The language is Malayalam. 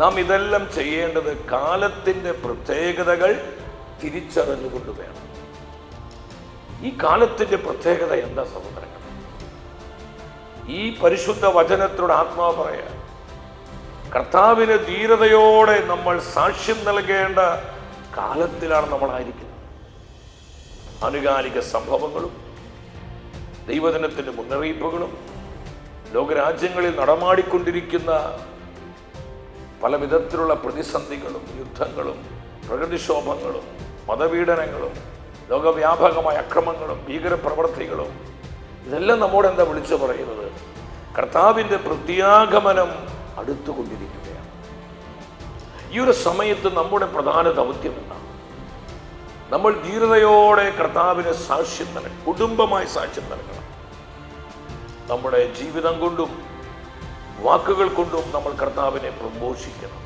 നാം ഇതെല്ലാം ചെയ്യേണ്ടത് കാലത്തിന്റെ പ്രത്യേകതകൾ തിരിച്ചറിഞ്ഞുകൊണ്ട് വേണം. ഈ കാലത്തിന്റെ പ്രത്യേകത എന്താ സഹോദരങ്ങൾ ഈ പരിശുദ്ധ വചനത്തിലൂടെ ആത്മാവ് പറയാ കർത്താവിന് ധീരതയോടെ നമ്മൾ സാക്ഷ്യം നൽകേണ്ട കാലത്തിലാണ് നമ്മളായിരിക്കുന്നത്. ആനുകാലിക സംഭവങ്ങളും ദൈവദിനത്തിന്റെ മുന്നറിയിപ്പുകളും ലോകരാജ്യങ്ങളിൽ നടമാടിക്കൊണ്ടിരിക്കുന്ന പല വിധത്തിലുള്ള പ്രതിസന്ധികളും യുദ്ധങ്ങളും പ്രകൃതിക്ഷോഭങ്ങളും മതപീഡനങ്ങളും ലോകവ്യാപകമായ അക്രമങ്ങളും ഭീകരപ്രവർത്തികളും ഇതെല്ലാം നമ്മോട് എന്താ വിളിച്ചു പറയുന്നത്? കർത്താവിന്റെ പ്രത്യാഗമനം അടുത്തുകൊണ്ടിരിക്കുകയാണ്. ഈ ഒരു സമയത്ത് നമ്മുടെ പ്രധാന ദൗത്യം എന്താണ്? നമ്മൾ ധീരതയോടെ കർത്താവിന് സാക്ഷ്യം നൽകണം കുടുംബമായി സാക്ഷ്യം നൽകണം. നമ്മുടെ ജീവിതം കൊണ്ടും വാക്കുകൾ കൊണ്ടും നമ്മൾ കർത്താവിനെ പ്രഘോഷിക്കണം